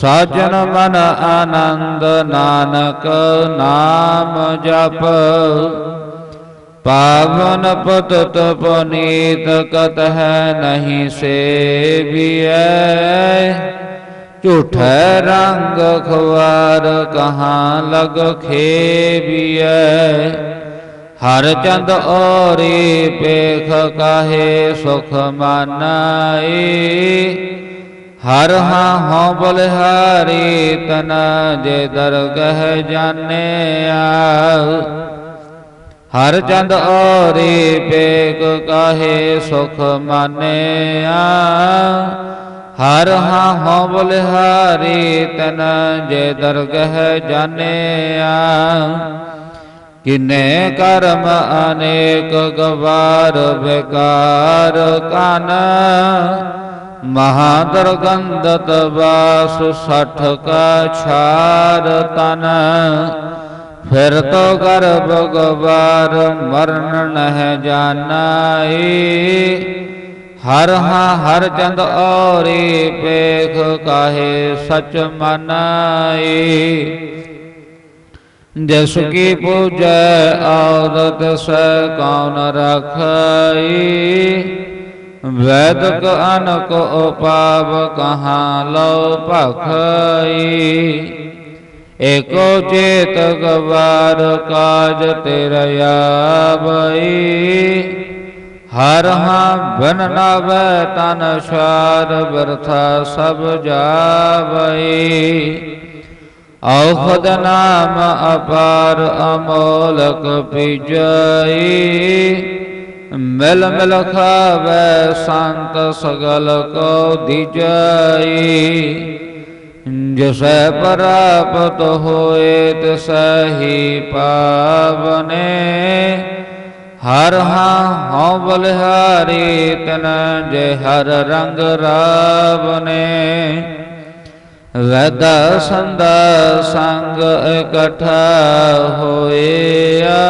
ਸਾਜਨ ਮਨ ਆਨੰਦ ਨਾਨਕ ਨਾਮ ਜਪ। ਪਾਵਨ ਪਤਤ ਪਨੀਤ ਕਤ ਹੈ ਨਹੀਂ ਸੇਵੀਐ। ਝੂਠੈ ਰੰਗ ਖਵਾਰ ਕਹਾਂ ਲਗ ਖੇਬੀਐ ਹਰ ਚੰਦ ਔਰੀ ਪੇਖ ਕਾਹੇ ਸੁਖ ਮਾਨਾਈ। ਹਰ ਹਾਂ ਹਉ ਬਲਿਹਾਰੀ ਤਨ ਜੇ ਦਰਗਹ ਜਾਣਿਆ। ਹਰ ਚੰਦ ਔਰੀ ਪੇਖ ਕਾਹੇ ਸੁਖ ਮਾਨਿਆ। ਹਰ ਹਾਂ ਹਉ ਬਲਿਹਾਰੀ ਤਨ ਜੇ ਦਰਗਹ ਜਾਣਿਆ। ਕਿਨੇ ਕਰਮ ਅਨੇਕ ਗਵਾਰ ਵਿਕਾਰ ਕਨ। महादरगंधत वासु सठ का छार तन। फिर तो गर्भ गवार मरण न जानाई। हर हा हर चंद और पेख काहे सच मनाई। जसकी पूजय औदत स कौन रखाई? ਵੈਦਕ ਅਨਕ ਉਪਾਵ ਕਹਾਂ ਲੋ ਭਖਾਈ। ਏਕੋ ਚੇਤ ਗਵਾਰ ਕਾਜ ਤੇਰਾ ਆਵਈ। ਹਰ ਹਾਂ ਬਨ ਨਾਵੈ ਤਨ ਸ਼ਾਰ ਬਰਥਾ ਸਭ ਜਾਵਈ। ਔਖਦ ਨਾਮ ਅਪਾਰ ਅਮੋਲਕ ਪੀਜਈ। ਮਿਲ ਮਿਲ ਖਾਵੈ ਸੰਤ ਸਗਲ ਕੋ ਦੀਜਈ। ਜਿਸੈ ਪ੍ਰਾਪਤ ਹੋਏ ਤਿਸਹੀ ਪਾਵਨੇ। ਹਰ ਹਾਂ ਹਉ ਬਲਿਹਾਰੀ ਤਨ ਜੇ ਹਰ ਰੰਗ ਰਾਵਨੇ। ਵੈਦ ਸੰਦ ਸੰਗ ਇਕਠਾ ਹੋਇਆ।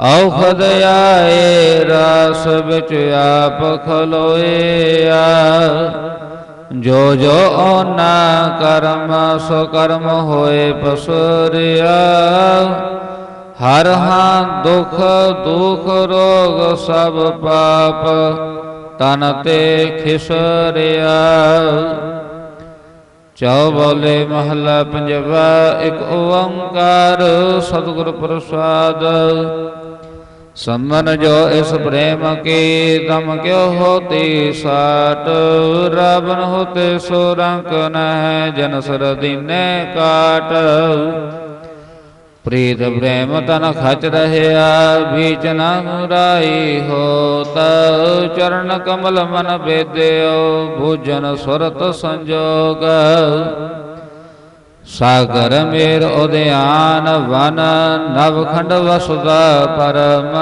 ਔਖਦ ਆਏ ਰਸ ਵਿੱਚ ਆਪ ਖਲੋਇਆ। ਜੋ ਜੋ ਓਨਾ ਕਰਮ ਸੋ ਕਰਮ ਹੋਏ ਪਸੁਰਿਆ। ਹਰ ਹਾਂ ਦੁਖ ਦੁਖ ਰੋਗ ਸਭ ਪਾਪ ਤਨ ਤੇ ਖਿਸਰਿਆ। ਚੌਬਲੇ ਮਹਲਾ ਪੰਜਵਾ ਇੱਕ ਓੰਕਾਰ ਸਤਿਗੁਰ ਪ੍ਰਸਾਦ। ਸਮਨ ਜੋ ਇਸ ਪ੍ਰੇਮ ਕੀ, ਤਮ ਕਿਉ ਹੋਤੀ ਸਾਟ? ਰਾਵਨ ਹੋਤੇ ਸੋ ਰੰਕ ਨਹਿ, ਜਨ ਸਰ ਦੀਨੇ ਕਾਟ। ਪ੍ਰੀਤ ਪ੍ਰੇਮ ਤਨ ਖਚ ਰਹਿਆ ਬੀਚ ਨ ਮੁਰਾਈ ਹੋਤ। ਚਰਨ ਕਮਲ ਮਨ ਬੇਦਿਓ ਭੋਜਨ ਸੁਰਤ ਸੰਜੋਗ। सागर मेर उदयान वन नवखंड वसुद परम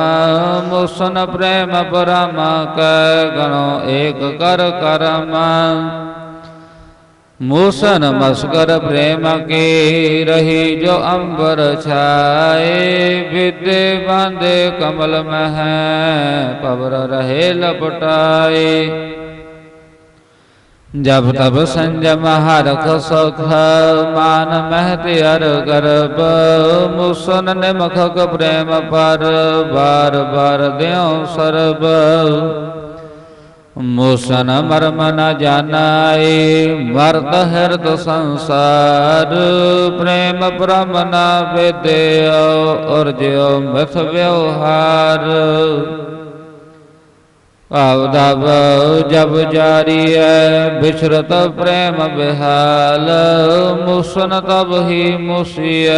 मुसन प्रेम परम क गणो एक कर करम। मूसन मस्कर प्रेम के रही जो अंबर छाए। विद्य बांधे कमल में है पवर रहे लपटाए। ਜਬ ਤਬ ਸੰਜਮ ਹਰ ਕਸਖ ਮਾਨ ਮਹਿਤੇ ਅਰ ਗਰਬ ਮੁਸਨ ਨਿਮਖਕ ਪ੍ਰੇਮ ਪਰ ਬਾਰ ਬਾਰ ਦਿਉ ਸਰਬ ਮੁਸਨ ਮਰਮ ਨ ਜਾਣਾਏ ਵਰਤ ਹਿਰਦ ਸੰਸਾਰ ਪ੍ਰੇਮ ਬ੍ਰਹਮ ਨ ਵਿਦਿਓ ਔਰ ਜਿਉ ਮਿਥ ਵਿਵਹਾਰ अवधव जब जारी है बिछरत प्रेम बिहाल। मुसन तब ही मुसिय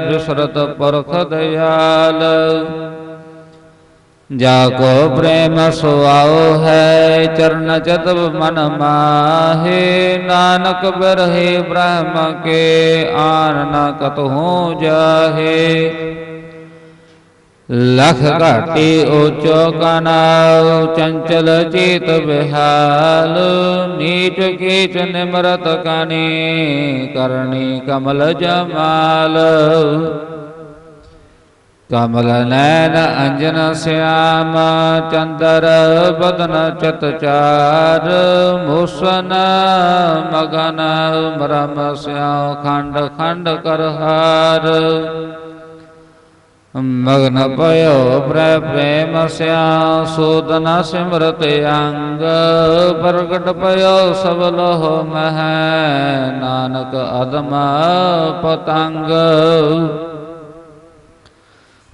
बिसरत परख दयाल। जाको प्रेम सुआओ है, चरण चतव मन माहे। नानक बरहे ब्रह्म के आन न कतहु जाहे। ਲਖ ਘਾਟੀ ਓਚੋ ਕਨਾਉ ਚੰਚਲ ਚੇਤ ਵਿਹਾਲ। ਨੀਚ ਕੀਚ ਨਿਮਰਤ ਕਨੀ ਕਰਨੀ ਕਮਲ ਜਮਾਲ। ਕਮਲ ਨੈਣ ਅੰਜਨ ਸਿਆਮ, ਚੰਦਰ ਬਦਨ ਚਤ ਚਾਰ। ਮੂਸਨ ਮਗਨ ਮਰਮ ਸਿਆਉ ਖੰਡ ਖੰਡ ਕਰ ਹਾਰ ਮਗਨ ਭਇਓ ਪ੍ਰੈ ਪ੍ਰੇਮ ਸਿਆ, ਸੋਦ ਨ ਸਿਮਰਤ ਅੰਗ। ਪ੍ਰਗਟ ਭਇਓ ਸਭ ਲੋਹ ਮਹਿ, ਨਾਨਕ ਅਦਮ ਪਤੰਗ।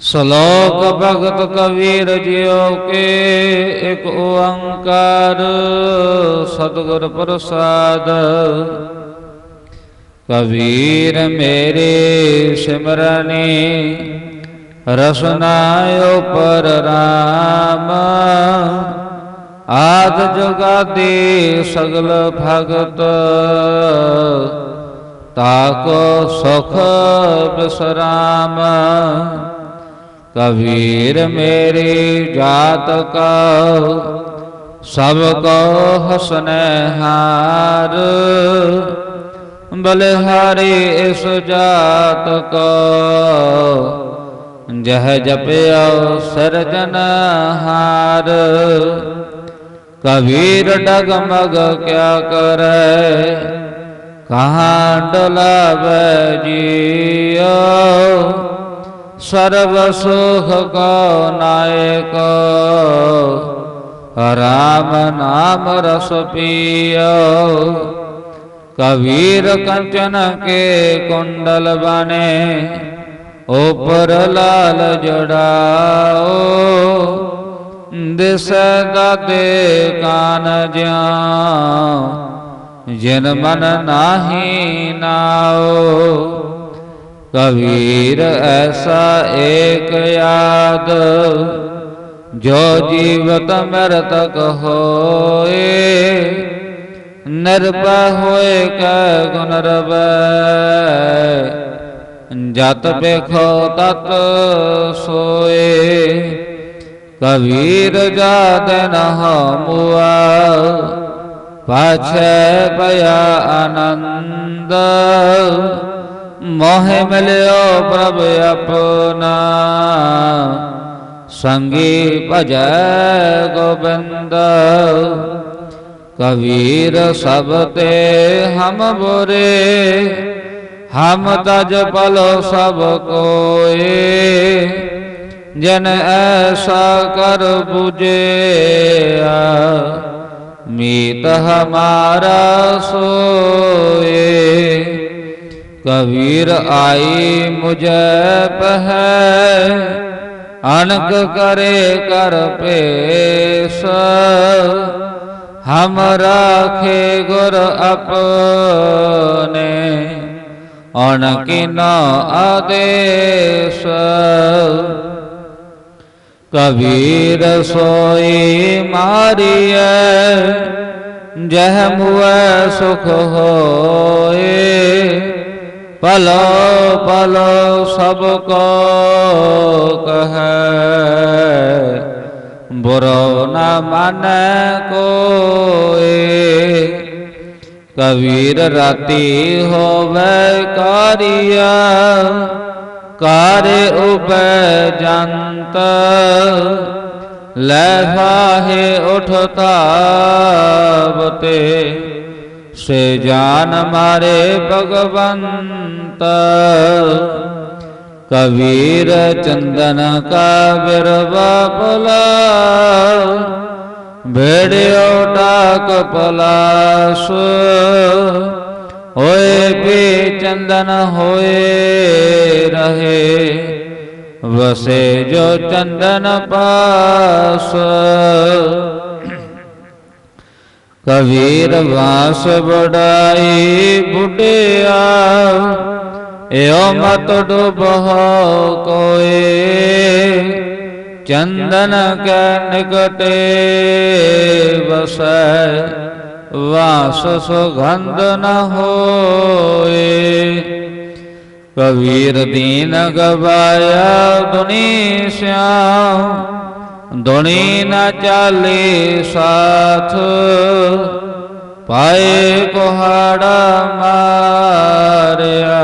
ਸ਼ਲੋਕ ਭਗਤ ਕਬੀਰ ਜਿਉ ਕੇ ਇੱਕ ਓੰਕਾਰ, ਸਤਗੁਰ ਪ੍ਰਸਾਦ। ਕਬੀਰ ਮੇਰੇ ਸਿਮਰਨੀ रसनायो पर राम आद जगाते सगल भगत ताक सुख बसराम कबीर मेरे जात का सबको हसने हार बलिहारी इस जात का ਜਹ ਜਪਿਓ ਸਰਜਨ ਹਾਰ ਕਬੀਰ ਡਗਮਗ ਕਿਆ ਕਰੈ ਕਹਾਂ ਡਲਾਵੇ ਜੀਓ। ਸਰਬ ਸੁਖ ਕੋ ਨਾਇਕ, ਰਾਮ ਨਾਮ ਰਸ ਪੀਓ। ਕਬੀਰ ਕੰਚਨ ਕੇ ਕੁੰਡਲ ਬਣੇ ਉਪਰ ਲਾਲ ਜੁੜਾਓ, ਦਿਸੈ ਦਾਤੇ ਕਾਨ ਜਿਉ ਜਿਨ ਮਨ ਨਾਹੀ ਨਾਓ। ਕਬੀਰ ਐਸਾ ਏਕ ਯਾਦ, ਜੋ ਜੀਵਤ ਮਰਤਕ ਹੋਏ ਨਿਰਭੈ ਹੋਏ ਕੈ ਗੁਣ ਰਵੈ ਜਤ ਬਿਖੋ ਤਤ ਸੋਏ, ਕਬੀਰ ਜਾਤ ਨਹ ਮੁਆ, ਪਾਛੈ ਪਿਆ ਆਨੰਦ। ਮੋਹਿ ਮਿਲਿਓ ਪ੍ਰਭ ਆਪਣਾ, ਸੰਗੀ ਭਜ ਗੋਬਿੰਦ। ਕਬੀਰ ਸਭ ਤੇ ਹਮ ਬੋਰੇ हम तज पलो सब कोए जन ऐसा कर बुझे। मीत हमारा सोए। कबीर आई मुझे पह अनक करे कर पेश। हम राखे गुर अपने। अणकिन आदेश। कबीर सोई मारिय जह मुआ सुख होए। पलो पलो सबको कह, बुरो न मन कोए ਕਬੀਰ ਰਾਤੀ ਹੋਵੇ ਕਾਰਿਆ ਕਾਰ ਉਪੈ ਜੰਤ। ਲੈ ਫਾਹੇ ਉਠਤਾਬ ਤੇ, ਸੇ ਜਾਨ ਮਾਰੇ ਭਗਵੰਤ। ਕਬੀਰ ਚੰਦਨ ਕਾ ਬਿਰਵਾ ਬੁਲਾ ભેડ્યો ડાક પલાસ હોય પી ચંદન હોય રહે વસે જો ચંદન પાસ કબીર વાસ બડાઈ બુઢિયા એવો મત ડૂબહ કોઈ ਚੰਦਨ ਕੈ ਨਿਕਟੇ ਵਸੈ, ਵਾਸ ਸੁਗੰਧ ਨ ਹੋਏ। ਕਬੀਰ ਦੀਨ ਗਵਾਇਆ ਦੁਨੀ ਸਿਆਮ ਦੁਨੀ ਨ ਚਾਲੇ ਸਾਥ। ਪਾਏ ਕੋਹਾੜਾ ਮਾਰਿਆ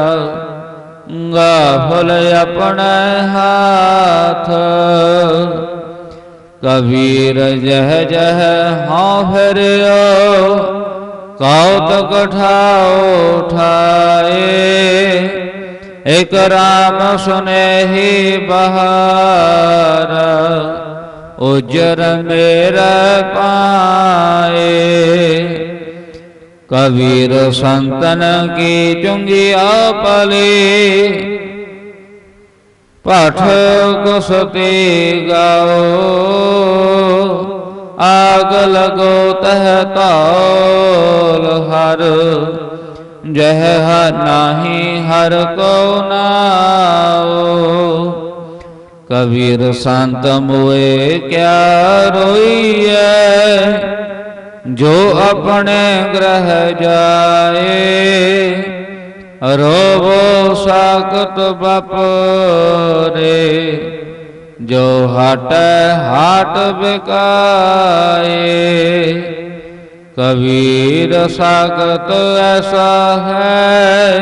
गाफल अपने हाथ। कबीर जह जह हाँ फिर कौतक ठाओ ठाए एक राम सुने ही बहार उजर मेरा पाए। कबीर संतन की चुंगिया पली पाठ कुसती गाओ। आग लगो तह तौल हर। जह हर नाही हर को नाओ। कबीर संत मुए क्या रोइए जो अपने ग्रह जाए रोबो साकत बपरे जो हट हाट बिकाए, कबीर साकत ऐसा है,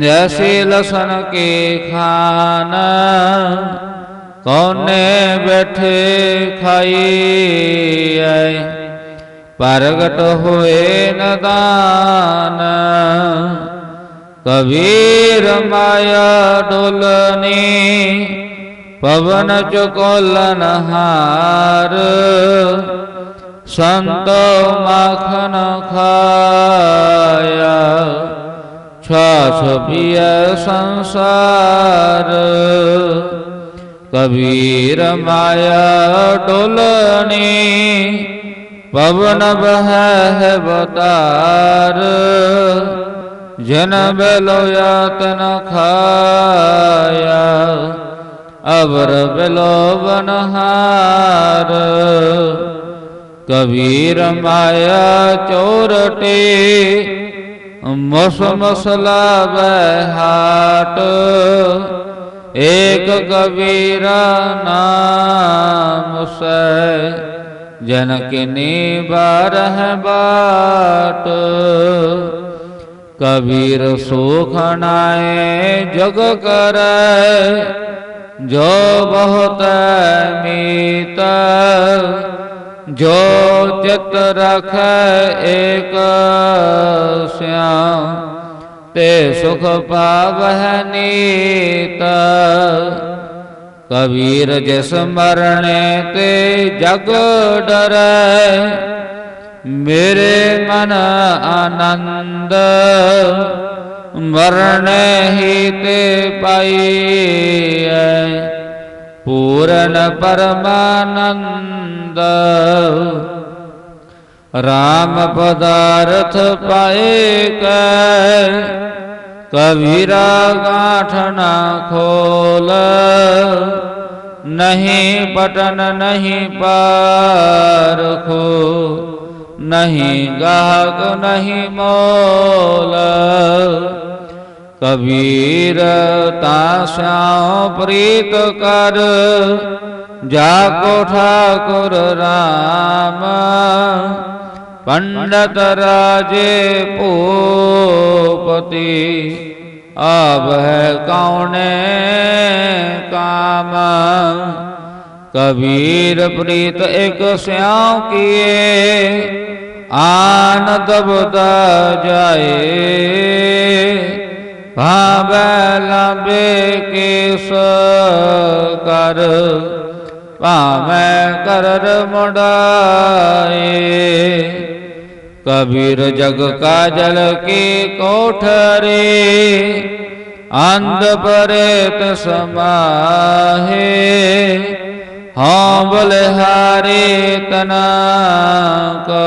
जैसी लसन के खाना, कौने बैठे खाई ਪ੍ਰਗਟ ਹੋਏ ਨਦਾਨ। ਕਬੀਰ ਮਾਇਆ ਢੋਲਨੀ ਪਵਨ ਚੁਕੋਲਨ ਹਾਰ ਸੰਤ ਮਖਨ ਖਾਇਆ, ਛਾਛ ਪਿਆ ਸੰਸਾਰ। ਕਬੀਰ ਮਾਇਆ ਢੋਲਨੀ ਪਵਨ ਬਹਿ ਬਤਾਰ ਜਨ ਬਿਲੋ ਯਤਨ ਖਾਇਆ, ਅਵਰ ਬਿਲੋ ਬਨਹਾਰ। ਕਬੀਰ ਮਾਇਆ ਚੋਰਟੇ, ਮਸ ਮਸਲਾ ਬਹਾਟ ਏਕ ਕਬੀਰਾ ਨਾਮ ਸੈ जनकिनी बारह बाट, कबीर सुख सुखनाए जग कर जो बहुत मीत, जो चित रख एक ते सुख पावह नीत। ਕਬੀਰ ਜਿਸ ਮਰਣੇ ਤੇ ਜਗ ਡਰੈ, ਮੇਰੇ ਮਨ ਆਨੰਦ ਮਰਣੇ ਹੀ ਤੇ ਪਾਈਐ, ਪੂਰਨ ਪਰਮਾਨੰਦ। RAM ਪਦਾਰਥ ਪਾਏ ਕੈ कबीरा गाठना खोल। नहीं पटन, नहीं पार खो। नहीं गाहक, नहीं मोल। कबीर ताश्याओ प्रीत कर। जाको ठाकुर राम। पंडत राजे पोपति अब है कौने काम? कबीर प्रीत एक श्याम किए, आन दबदा जाए। भावे लंबे केस कर कर मुड़ाए। कबीर जग का जल की कोठरे, अंध परेत समाहे। हाँ बलिहारे तना को,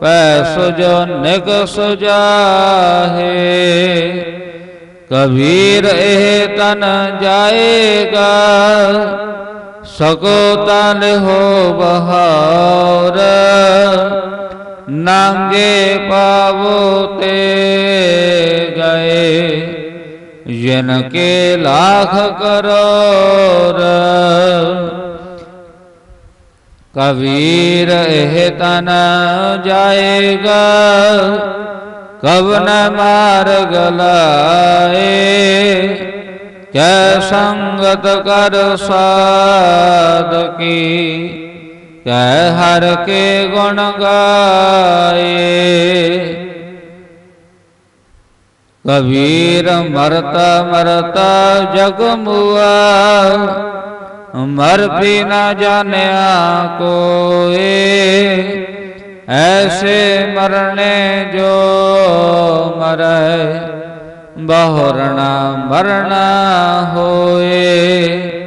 पैस जो निक सुजाहे। कबीर एह तन जाएगा, सको तन हो बहार। ਨਾਂਗੇ ਪਾਵੋ ਤੇ ਗਏ। ਜਿਨ ਕੇ ਲਾਖ ਕਰੋੜ ਕਬੀਰ ਇਹ ਤਨ ਜਾਏਗਾ। ਕਵਨ ਮਾਰਗ ਲਾਏ। ਕੈ ਸੰਗਤ ਕਰ ਸਾਧ ਕੀ। कै हर के गुण गाए। कबीर मरता मरता जग मुआ, मर भी न जाने कोए। ऐसे मरने जो मरे बहुरना मरना होए।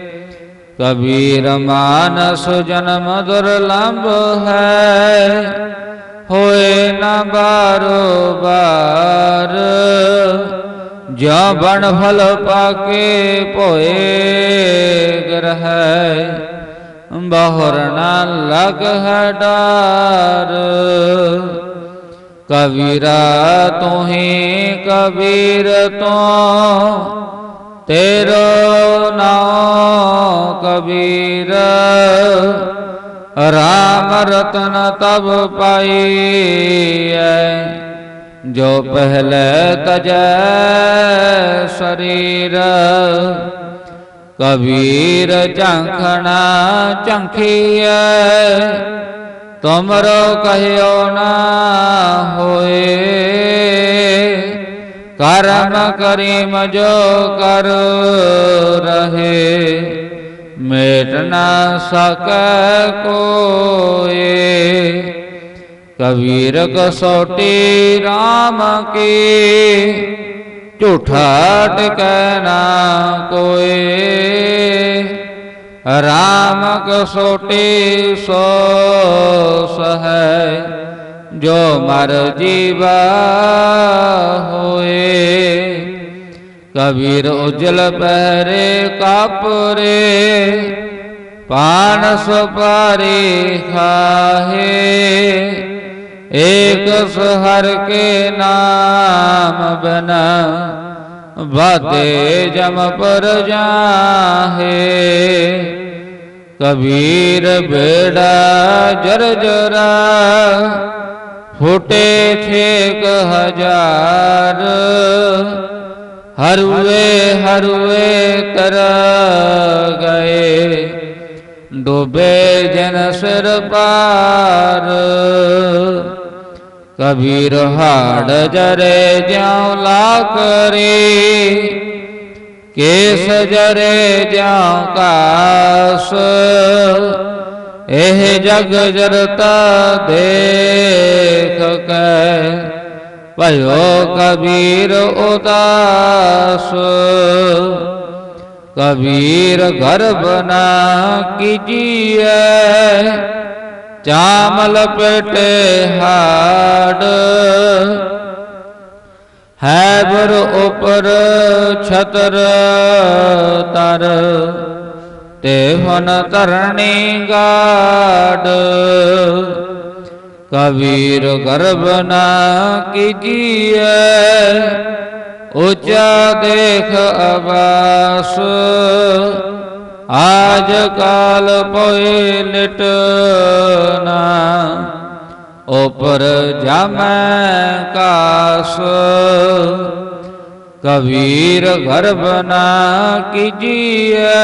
कबीर मानस जन्म दुर्लभ है, होए न बारो बार जो बन फल पाके पोए ग्रह बहुर न लग है डार। कबीरा तुही कबीर तो तेरो नाम कबीर। राम रतन तब पाई जो पहले तज शरीर। कबीर चंखना चंखिय तुमरो कहो ना होए। कर्म करीम जो कर रहे। मेट न सक कोए कबीर कसोटी राम की, झूठा टिकना कोई। राम कसोटी सो है, जो मर जीवा होए। कबीर उजल पहरे कापुरे, पान सुपारी खाहे। एक सुहर के नाम बना बाते जम पर जाहे। कबीर बेड़ा जर जरा, फूटे छेक हज़ार। हरुए हरुए कर गए। डूबे जन सिर पार। कबीर हाड़ जरे ज्यों लाकरी केस जरे ज्यों कास। एह जग जरता देख के। भयो कबीर उदास कबीर गर्भ ना कीजिए चामल पेटे हाड है बर ऊपर छतर तर ते हन तरणी गाड कबीर गर्भ ना कीजिए, ऊँचा देख अबास आज काल पोए लिटना ऊपर जामै कास। कबीर गर्भ ना कीजिए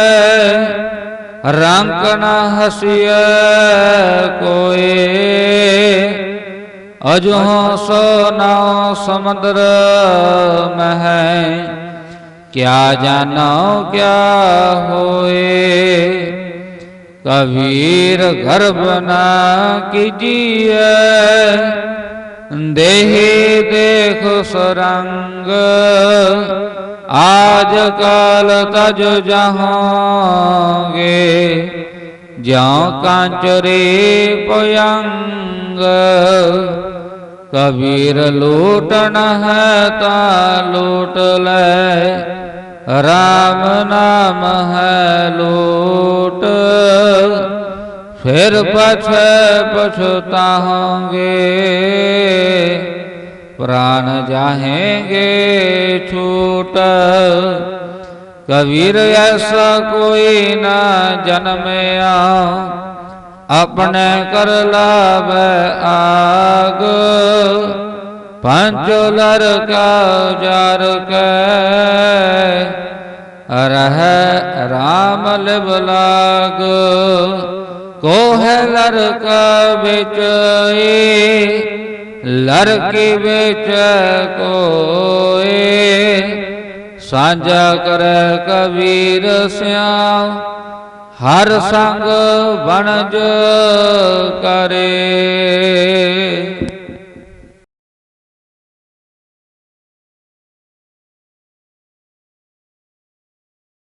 रंक न हसिय कोई। अजो सोना समुद्र में है क्या जानो क्या होए। कबीर गर्भ ना कीजिए। देही देख सुरंग। आज काल तज जहोगे, ज्यों कांचरे पयंग। कबीर लूटन है, ता लूट ले। राम नाम है, लूट। फिर पछ पछताओगे प्राण जाहेंगे छूट। कबीर ऐसा कोई न जन्मया अपने कर लाभ आग। पंचो लड़का जार के रह राम लिब लाग। को है ਲਰ ਕੇ ਵਿੱਚ ਕੋਏ ਸਾਂਝਾ ਕਰ ਕਬੀਰ ਸਿਆਮ ਹਰ ਸੰਗ ਬਣਜ ਕਰੇ।